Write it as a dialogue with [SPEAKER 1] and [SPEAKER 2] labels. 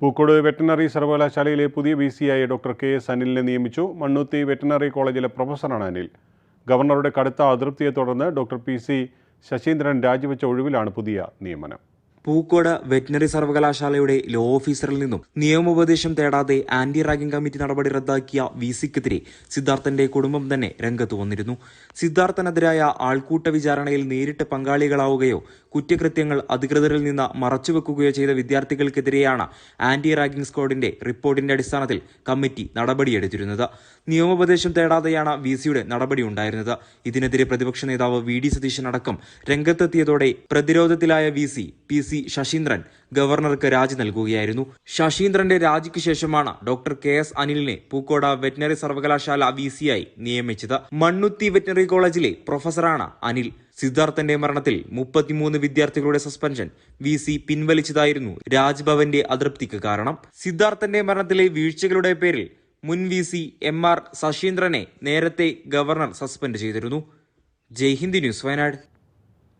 [SPEAKER 1] Pookode veterinary സർവകലാശാലയിലെ പുതിയ V സിയായി ഡോക്ടർ കെ എസ് അനിലിനെ നിയമിച്ചു. മണ്ണുത്തി വെറ്റിനറി കോളേജിലെ പ്രൊഫസറാണ് അനിൽ. ഗവർണറുടെ കടുത്ത അതൃപ്തിയെ തുടർന്ന് ഡോക്ടർ പി സി ശശീന്ദ്രൻ രാജിവെച്ച ഒഴിവിലാണ് പുതിയ നിയമനം.
[SPEAKER 2] പൂക്കോട് വെറ്റിനറി സർവകലാശാലയുടെ ലോ ഓഫീസറിൽ നിന്നും നിയമോപദേശം തേടാതെ ആന്റി റാഗിംഗ് കമ്മിറ്റി നടപടി റദ്ദാക്കിയ വി സിക്കെതിരെ സിദ്ധാർത്ഥന്റെ കുടുംബം തന്നെ രംഗത്ത് വന്നിരുന്നു. സിദ്ധാർത്ഥനെതിരായ ആൾക്കൂട്ട വിചാരണയിൽ നേരിട്ട് പങ്കാളികളാവുകയോ കുറ്റകൃത്യങ്ങൾ അധികൃതരിൽ നിന്ന് മറച്ചുവെക്കുകയോ ചെയ്ത വിദ്യാർത്ഥികൾക്കെതിരെയാണ് ആന്റി റാഗിംഗ് സ്ക്വാഡിന്റെ റിപ്പോർട്ടിന്റെ അടിസ്ഥാനത്തിൽ കമ്മിറ്റി നടപടിയെടുത്തിരുന്നത്. നിയമോപദേശം തേടാതെയാണ് വി സിയുടെ നടപടിയുണ്ടായിരുന്നത് ഇതിനെതിരെ പ്രതിപക്ഷ നേതാവ് വി ഡി സതീശൻ അടക്കം രംഗത്തെത്തിയതോടെ പ്രതിരോധത്തിലായ V C P C Saseendran ഗവർണർക്ക് രാജി നൽകുകയായിരുന്നു. ശശീന്ദ്രന്റെ രാജിക്ക് ശേഷമാണ് ഡോക്ടർ കെ എസ് അനിലിനെ പൂക്കോട് വെറ്റിനറി സർവകലാശാല വി നിയമിച്ചത്. മണ്ണുത്തി വെറ്റിനറി കോളേജിലെ പ്രൊഫസറാണ് അനിൽ. സിദ്ധാർത്ഥന്റെ മരണത്തിൽ മുപ്പത്തിമൂന്ന് വിദ്യാർത്ഥികളുടെ സസ്പെൻഷൻ വി സി പിൻവലിച്ചതായിരുന്നു രാജ്ഭവന്റെ അതൃപ്തിക്ക് കാരണം. സിദ്ധാർത്ഥന്റെ മരണത്തിലെ വീഴ്ചകളുടെ പേരിൽ മുൻ വി സി എം ആർ ശശീന്ദ്രനെ നേരത്തെ ഗവർണർ സസ്പെൻഡ് ചെയ്തിരുന്നു. ജയ് ഹിന്ദ് ന്യൂസ് വയനാട്.